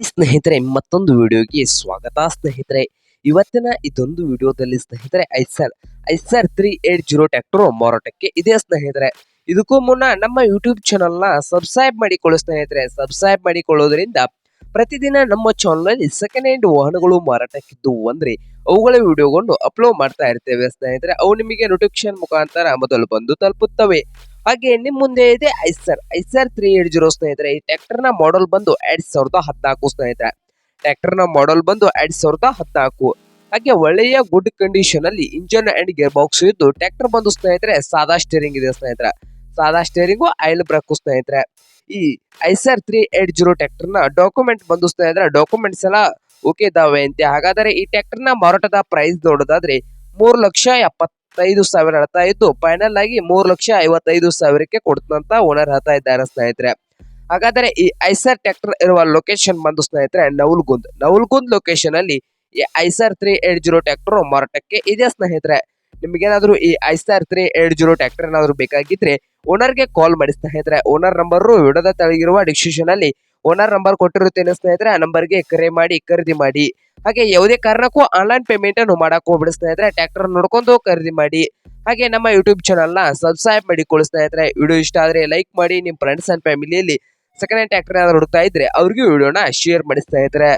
ಸ್ನೇಹಿತರೆ, ಮತ್ತೊಂದು ವಿಡಿಯೋಗೆ ಸ್ವಾಗತ. ಸ್ನೇಹಿತರೆ, ಇವತ್ತಿನ ಇದೊಂದು ವಿಡಿಯೋದಲ್ಲಿ ಸ್ನೇಹಿತರೆ, Eicher Eicher three eight zero tractor ಮಾರಾಟಕ್ಕೆ ಇದೆ ಸ್ನೇಹಿತರೆ. ಇದಕ್ಕೂ ಮುನ್ನ ನಮ್ಮ ಯೂಟ್ಯೂಬ್ ಚಾನಲ್ನ ಸಬ್ಸ್ಕ್ರೈಬ್ ಮಾಡಿಕೊಳ್ಳಿ ಸ್ನೇಹಿತರೆ. ಸಬ್ಸ್ಕ್ರೈಬ್ ಮಾಡಿಕೊಳ್ಳೋದ್ರಿಂದ ಪ್ರತಿದಿನ ನಮ್ಮ ಚಾನಲ್ನಲ್ಲಿ ಸೆಕೆಂಡ್ ಹ್ಯಾಂಡ್ ವಾಹನಗಳು ಮಾರಾಟಕ್ಕಿದ್ದು ಅಂದ್ರೆ ಅವುಗಳ ವಿಡಿಯೋಗಳನ್ನು ಅಪ್ಲೋಡ್ ಮಾಡ್ತಾ ಇರ್ತೇವೆ ಸ್ನೇಹಿತರೆ. ಅವು ನಿಮಗೆ ನೋಟಿಫಿಕೇಶನ್ ಮುಖಾಂತರ ಮೊದಲು ಬಂದು ತಲುಪುತ್ತವೆ. ಹಾಗೆ ನಿಮ್ ಮುಂದೆ ಇದೆ Eicher. Eicher three eight zero ಸ್ನೇಹಿತರೆ, ಈ ಟ್ರ್ಯಾಕ್ಟರ್ನ ಮಾಡೆಲ್ ಬಂದು ಎರಡ್ ಸಾವಿರದ ಹದಿನಾಲ್ಕು ಸ್ನೇಹಿತರೆ. ಟ್ರ್ಯಾಕ್ಟರ್ನ ಮಾಡೆಲ್ ಬಂದು ಎರಡ್ ಸಾವಿರದ ಹದಿನಾಲ್ಕು. ಹಾಗೆ ಒಳ್ಳೆಯ ಗುಡ್ ಕಂಡೀಷನ್ ಅಲ್ಲಿ ಇಂಜನ್ ಅಂಡ್ ಗೇರ್ ಬಾಕ್ಸ್ ಇದ್ದು ಟ್ರ್ಯಾಕ್ಟರ್ ಬಂದು ಸ್ನೇಹಿತರೆ, ಸಾದಾ ಸ್ಟೇರಿಂಗ್ ಇದೆ ಸ್ನೇಹಿತರೆ. ಸಾದಾ ಸ್ಟೇರಿಂಗು ಐಲ್ ಬ್ರೇಕು ಸ್ನೇಹಿತರೆ. ಈ ಐಸರ್ ತ್ರೀ ಏಟ್ ಜೀರೋ ಟ್ರ್ಯಾಕ್ಟರ್ನ ಡಾಕ್ಯುಮೆಂಟ್ ಬಂದು ಸ್ನೇಹಿತರೆ ಡಾಕ್ಯುಮೆಂಟ್ಸ್ ಎಲ್ಲ ಓಕೆ ಇದಾವೆ ಅಂತೆ. ಹಾಗಾದರೆ ಈ ಟ್ರ್ಯಾಕ್ಟರ್ನ ಮಾರಾಟದ ಪ್ರೈಸ್ ನೋಡೋದಾದ್ರೆ ಮೂರು ಲಕ್ಷ ಎಪ್ಪತ್ತೈದು ಸಾವಿರ ಹೇಳ್ತಾ ಇದ್ದು ಫೈನಲ್ ಆಗಿ ಮೂರು ಲಕ್ಷ ಐವತ್ತೈದು ಸಾವಿರಕ್ಕೆ ಕೊಡ್ತಂತ ಓನರ್ ಹೇಳ್ತಾ ಇದ್ದಾರೆ ಸ್ನೇಹಿತರೆ. ಹಾಗಾದರೆ ಈ ಐಸರ್ ಟ್ರ್ಯಾಕ್ಟರ್ ಇರುವ ಲೊಕೇಶನ್ ಬಂದು ಸ್ನೇಹಿತರೆ, ನವಲ್ಗುಂದ್. ನವಲ್ಗುಂದ್ ಲೊಕೇಶನ್ ಅಲ್ಲಿ ಈ Eicher three eight zero tractor ಮಾರಾಟಕ್ಕೆ ಇದೆ ಸ್ನೇಹಿತರೆ? ನಿಮ್ಗೇನಾದ್ರೂ ಈ Eicher three eight zero tractor ಏನಾದ್ರು ಬೇಕಾಗಿದ್ರೆ ಓನರ್ಗೆ ಕಾಲ್ ಮಾಡಿ ಸ್ನೇಹಿತರೆ. ಓನರ್ ನಂಬರ್ ವಿಡೋದ ತಳಗಿರುವ ಡಿಸ್ಕ್ರಿಪ್ಷನ್ ಅಲ್ಲಿ ಓನರ್ ನಂಬರ್ ಕೊಟ್ಟಿರುತ್ತೇನೆ ಸ್ನೇಹಿತರೆ. ಆ ನಂಬರ್ಗೆ ಕರೆ ಮಾಡಿ, ಖರೀದಿ ಮಾಡಿ. ಹಾಗೆ ಯಾವುದೇ ಕಾರಣಕ್ಕೂ ಆನ್ಲೈನ್ ಪೇಮೆಂಟ್ ಅನ್ನು ಮಾಡಕ್ ಹೋಗ್ಬಿಡಿಸ್ತಾ ಇದ್ರೆ ಟ್ರ್ಯಾಕ್ಟರ್ ನೋಡ್ಕೊಂಡು ಖರೀದಿ ಮಾಡಿ, ಹಾಗೆ ನಮ್ಮ ಯೂಟ್ಯೂಬ್ ಚಾನಲ್ನ ಸಬ್ಸ್ಕ್ರೈಬ್ ಮಾಡಿಕೊಳ್ಳಿ ಸ್ನೇಹಿತರೆ ವಿಡಿಯೋ ಇಷ್ಟ ಆದ್ರೆ ಲೈಕ್ ಮಾಡಿ ನಿಮ್ಮ ಫ್ರೆಂಡ್ಸ್ ಅಂಡ್ ಫ್ಯಾಮಿಲಿಯಲ್ಲಿ ಸೆಕೆಂಡ್ ಹ್ಯಾಂಡ್ ಟ್ರ್ಯಾಕ್ಟರ್ ಏನಾದ್ರು ಹುಡುಕ್ತಾ ಇದ್ರೆ ಅವ್ರಿಗೂ ವಿಡಿಯೋನ ಶೇರ್ ಮಾಡಿಸ್ತಾ ಸ್ನೇಹಿತರೆ